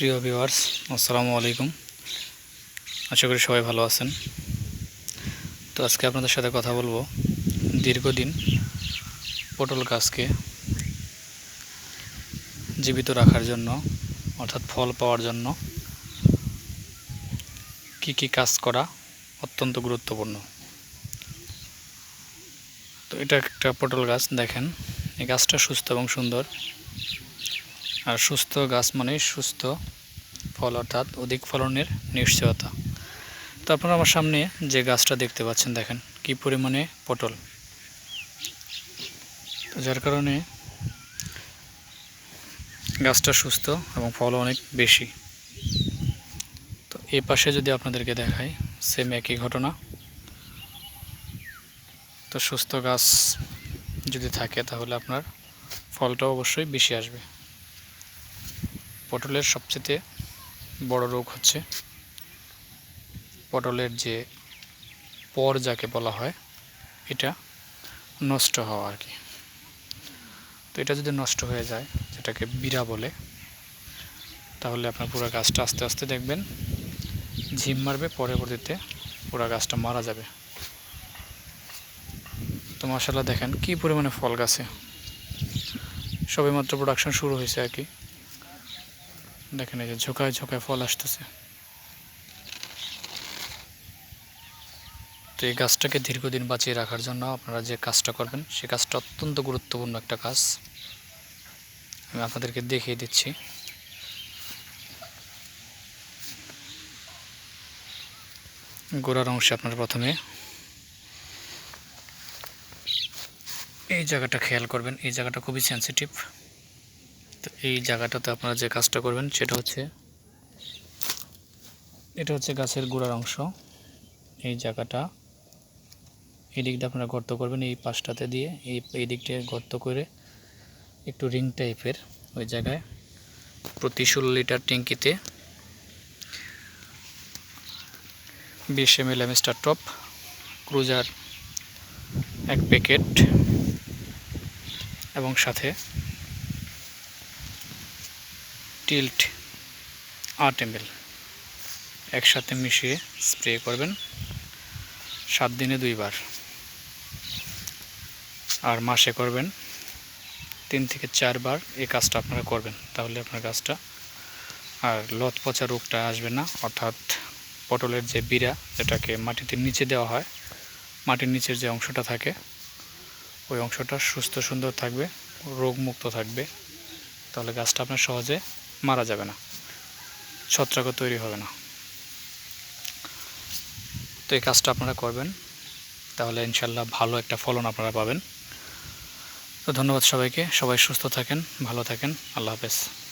প্রিয় ভিউয়ার্স, আসসালামু আলাইকুম। আশা করি সবাই ভালো আছেন। তো আজকে আপনাদের সাথে কথা বলব দীর্ঘদিন পটল গাছকে জীবিত রাখার জন্য, অর্থাৎ ফল পাওয়ার জন্য কি কি কাজ করা অত্যন্ত গুরুত্বপূর্ণ। তো এটা একটা পটল গাছ, দেখেন। এই গাছটা সুস্থ এবং সুন্দর। আর সুস্থ গাছ মানেই সুস্থ ফল অর্থাৎ অধিক ফলনের নিশ্চয়তা। তো আপনারা আমার সামনে যে গাছটা দেখতে পাচ্ছেন, দেখেন কি পরিমাণে পটল। তো যার কারণে গাছটা সুস্থ এবং ফল অনেক বেশি। তো এ পাশে যদি আপনাদেরকে দেখাই সেম একই ঘটনা। তো সুস্থ গাছ যদি থাকে, তাহলে আপনার ফলটা অবশ্যই বেশি আসবে। পটলের সবচেয়ে বড় রোগ হচ্ছে পটলের যে পর যাকে বলা হয়, এটা নষ্ট হওয়া আর কি। তো এটা যদি নষ্ট হয়ে যায়, যেটাকে বিড়া বলে, তাহলে আপনার পুরো গাছটা আস্তে আস্তে দেখবেন ঝিম মারবে, পরবর্তীতে পুরো গাছটা মারা যাবে। তো মশালা দেখেন কি পরিমাণে ফল গাছে। সবেমাত্র প্রোডাকশন শুরু হয়েছে আর কি। দেখেন এই যে ঝোঁকায় ঝোঁকায় ফল আসতেছে। তো এই গাছটাকে দীর্ঘদিন বাঁচিয়ে রাখার জন্য আপনারা যে কাজটা করবেন, সে কাজটা অত্যন্ত গুরুত্বপূর্ণ একটা কাজ। আমি আপনাদেরকে দেখিয়ে দিচ্ছি। গোড়ার অংশে আপনারা প্রথমে এই জায়গাটা খেয়াল করবেন। এই জায়গাটা খুবই সেন্সিটিভ এই জায়গাটাতে আপনারা যে কাজটা করবেন সেটা হচ্ছে এটা হচ্ছে গাছের গোড়ার অংশ। এই জায়গাটা, এই দিকটা আপনারা গর্ত করবেন এই পাশটাতে দিয়ে, এই এই দিকটা গর্ত করে একটু রিং টাইপের ওই জায়গায় প্রতি ষোলো লিটার ট্যাঙ্কিতে বিশ M L Mister Top, Cruiser এক প্যাকেট এবং সাথে টিল্ট আট এম একসাথে মিশিয়ে স্প্রে করবেন সাত দিনে দুইবার। আর মাসে করবেন তিন থেকে চারবার এই কাজটা আপনারা করবেন। তাহলে আপনার গাছটা আর লত পচা রোগটা আসবে না। অর্থাৎ পটলের যে বিড়া যেটাকে মাটিতে নিচে দেওয়া হয়, মাটির নিচের যে অংশটা থাকে, ওই অংশটা সুস্থ সুন্দর থাকবে, রোগমুক্ত থাকবে। তাহলে গাছটা আপনার সহজে মারা যাবে না। ছত্রাকও তৈরি হবে না। তো এই কাজটা আপনারা করবেন। তাহলে ইনশাল্লাহ ভালো একটা ফলন আপনারা পাবেন। তো ধন্যবাদ সবাইকে। সবাই সুস্থ থাকেন, ভালো থাকেন। আল্লাহ হাফেজ।